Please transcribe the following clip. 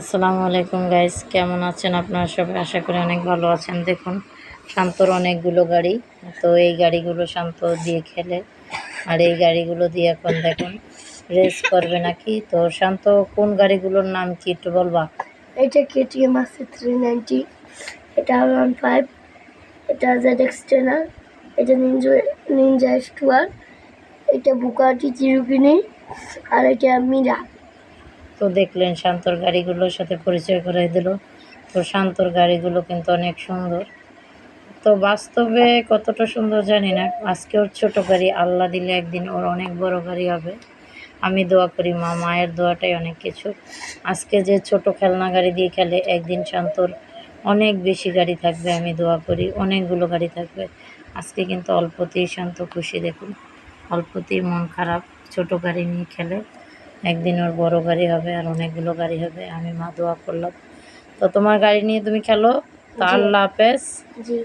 আসসালামু আলাইকুম গাইস, কেমন আছেন আপনারা সবাই? আশা করি অনেক ভালো আছেন। দেখুন, শান্তর অনেকগুলো গাড়ি। তো এই গাড়িগুলো শান্ত দিয়ে খেলে। আর এই গাড়িগুলো দিয়ে এখন দেখুন, রেস করবে নাকি? তো শান্ত, কোন গাড়িগুলোর নাম কি একটু বলবা? এটা কেটিএম আছে থ্রি নাইনটি এটা ওয়ান ফাইভ এটা জেড এক্সটেনার এটা নিনজা নিনজা স্টুয়ার এটা বুকাটি চিরুকিনি আর এটা মিরা তো দেখলেন শান্তর গাড়িগুলোর সাথে পরিচয় করে দিল। তো শান্তর গাড়িগুলো কিন্তু অনেক সুন্দর। তো বাস্তবে কতটা সুন্দর জানি না। আজকে ওর ছোটো গাড়ি, আল্লাহ দিলে একদিন ওর অনেক বড় গাড়ি হবে। আমি দোয়া করি মা, মায়ের দোয়াটাই অনেক কিছু। আজকে যে ছোট খেলনা গাড়ি দিয়ে খেলে, একদিন শান্তর অনেক বেশি গাড়ি থাকবে, আমি দোয়া করি। অনেকগুলো গাড়ি থাকবে। আজকে কিন্তু অল্পতেই শান্ত খুশি, দেখুন। অল্পতেই মন খারাপ, ছোট গাড়ি নিয়ে খেলে। একদিন ওর বড় গাড়ি হবে আর অনেকগুলো গাড়ি হবে আমি মা দোয়া করলাম। তো তোমার গাড়ি নিয়ে তুমি খেলো তা। আল্লাহ হাফেজ। জি।